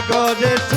কাগজের